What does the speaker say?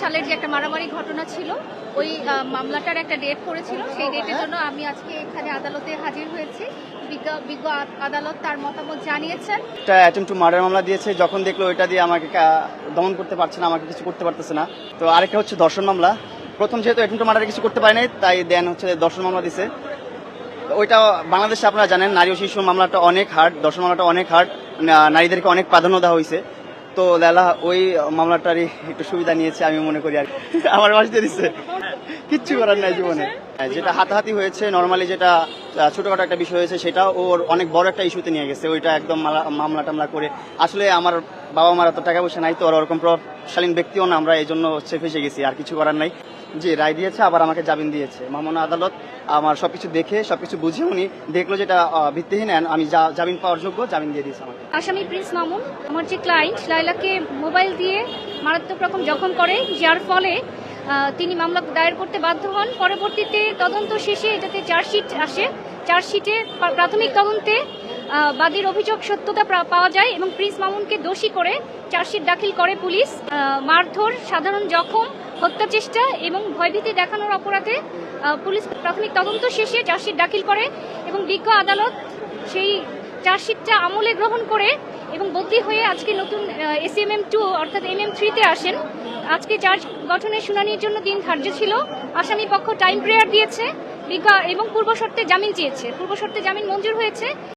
সালের যে একটা মারামারি ঘটনা ছিল, ওই মামলাটার একটা ডেট পড়েছিল। সেই ডেটের জন্য আমি আজকে এখানে আদালতে হাজির হয়েছি। বিজ্ঞ আদালত তার মতামত জানিয়েছেন। একটা অ্যাটেম্প টু মার্ডার মামলা দিয়েছে। যখন দেখল ওইটা দিয়ে আমাকে দমন করতে পারছে না, আমাকে কিছু করতে পারতেছে না। তো আরেকটা হচ্ছে দর্শন মামলা। প্রথম যেহেতু অ্যাটেম্প টু মার্ডার কিছু করতে পারে নাই, তাই দেন হচ্ছে দর্শন মামলা দিছে। ওইটা বাংলাদেশে আপনারা জানেন, নারী ও শিশু মামলাটা অনেক হার্ড দর্শন মামলাটা অনেক হার্ড নারীদেরকে অনেক প্রাধান্য দেওয়া হয়েছে। তো লেলা ওই মামলাটারই একটু সুবিধা নিয়েছে আমি মনে করি আর। আমার দিয়ে দিচ্ছে কিচ্ছু করার নাই জীবনে। হ্যাঁ, যেটা হাতাহাতি হয়েছে নর্মালি যেটা ছোটখাটো একটা বিষয় হয়েছে সেটা ওর অনেক বড় একটা ইস্যুতে নিয়ে গেছে। ওইটা একদম মামলা টামলা করে। আসলে আমার বাবা মার এত টাকা পয়সা নাই তো আর ওরকম প্রশালীন ব্যক্তিও না আমরা এই জন্য হচ্ছে ফেসে গেছি আর কিছু করার নাই। জি রায় দিয়েছে আবার আমাকে জামিন দিয়েছে। মামনা আদালত আমার সবকিছু দেখে সবকিছু বুঝে উনি দেখল যেটা ভিত্তিহীন আমি যা- জামিন পাওয়ার যোগ্য জামিন দিয়ে দিয়েছে আমাকে। আসামি প্রিন্স মামুন আমার যে ক্লায়েন্ট লাইলাকে মোবাইল দিয়ে মারাত্মক রকম জখম করে যার ফলে তিনি মামলা দায়ের করতে বাধ্য হন। পরবর্তীতে তদন্ত শেষে এটাতে চার্জশিট আসে। চার্জশিটে প্রাথমিক তদন্তে বাদীর অভিযোগ সত্যতা পাওয়া যায় এবং প্রিন্স মামুনকে দোষী করে চার্জশিট দাখিল করে পুলিশ। মারধর, সাধারণ জখম, হত্যা চেষ্টা এবং ভয়ভীতি দেখানোর অপরাধে পুলিশ প্রাথমিক তদন্ত শেষে চার্জশিট দাখিল করে এবং বিজ্ঞ আদালত সেই চার্জশিটটা আমলে গ্রহণ করে এবং বদলি হয়ে আজকে নতুন এসএমএম টু অর্থাৎ এম এম থ্রিতে আসেন। আজকে চার্জ গঠনের শুনানির জন্য দিন ধার্য ছিল, আসামি পক্ষ টাইম প্রেয়ার দিয়েছে এবং পূর্ব শর্তে জামিন চেয়েছে। পূর্ব শর্তে জামিন মঞ্জুর হয়েছে।